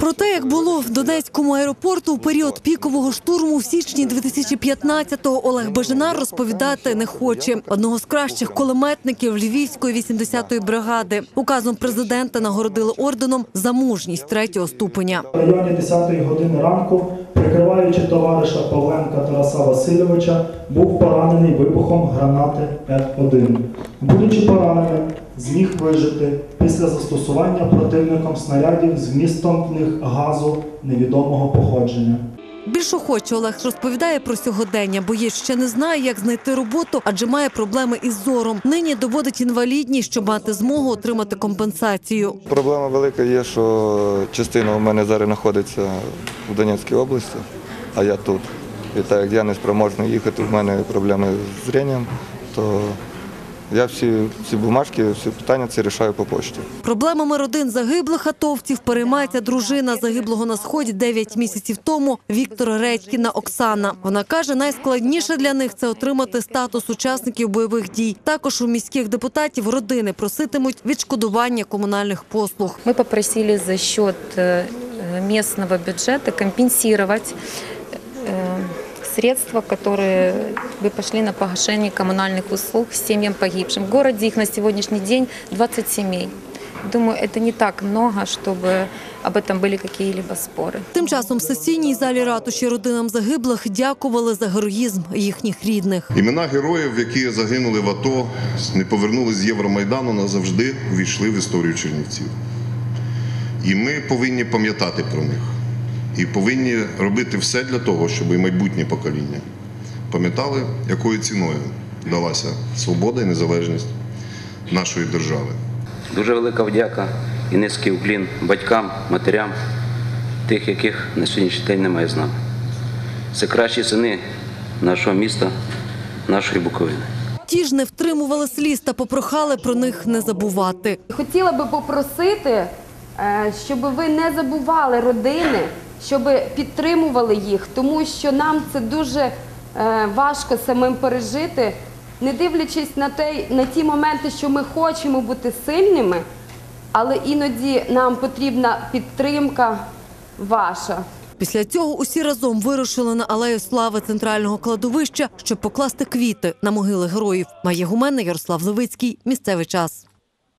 Про те, як було в Донецькому аеропорту у період пікового штурму в січні 2015-го, Олег Бежинар розповідати не хоче. Одного з кращих кулеметників Львівської 80-ї бригади указом президента нагородили орденом за мужність третього ступеня. В районі 10 години ранку, прикриваючи товариша Павленка Тараса Васильовича, був поранений вибухом гранати F1. Будучи пораненим, зміг вижити після застосування противником снарядів з вмістом в них газу невідомого походження. Більш охоче Олег розповідає про сьогодення, бо є ще не знає, як знайти роботу, адже має проблеми із зором. Нині доводить інвалідність, щоб мати змогу отримати компенсацію. Проблема велика є, що частина у мене зараз знаходиться в Донецькій області, а я тут. І так як я не спроможний їхати, в мене проблеми з зрінням, то я всі ці бумажки, всі питання ці рішаю по почті. Проблемами родин загиблих атовців переймається дружина загиблого на сході 9 місяців тому Віктора Редькіна Оксана. Вона каже, найскладніше для них це отримати статус учасників бойових дій. Також у міських депутатів родини проситимуть відшкодування комунальних послуг. Мы попросили за счет э, местного бюджета компенсировать э, средства, которые бы пошли на погашение коммунальных услуг семьям погибшим. В городе их на сегодняшний день 20 семей. Думаю, это не так много, чтобы об этом были какие-либо споры. Тим часом в сесійній залі ратуші родинам загиблих дякували за героїзм їхніх рідних. Імена героїв, які загинули в АТО, не повернулись з Євромайдану, назавжди увійшли в історію Чернівців. І ми повинні пам'ятати про них. І повинні робити все для того, щоб і майбутнє покоління пам'ятали, якою ціною далася свобода і незалежність нашої держави. Дуже велика вдяка і низький уклін батькам, матерям, тих, яких на сьогоднішній день немає з нами. Це кращі сини нашого міста, нашої Буковини. Ті ж не втримували сліз та попрохали про них не забувати. Хотіла би попросити, е, щоб ви не забували родини, щоб підтримували їх, тому що нам це дуже е, важко самим пережити, не дивлячись на те, на ті моменти, що ми хочемо бути сильними, але іноді нам потрібна підтримка ваша. Після цього усі разом вирушили на алею слави центрального кладовища, щоб покласти квіти на могили героїв. Має гуменна Ярослав Левицький. Місцевий час.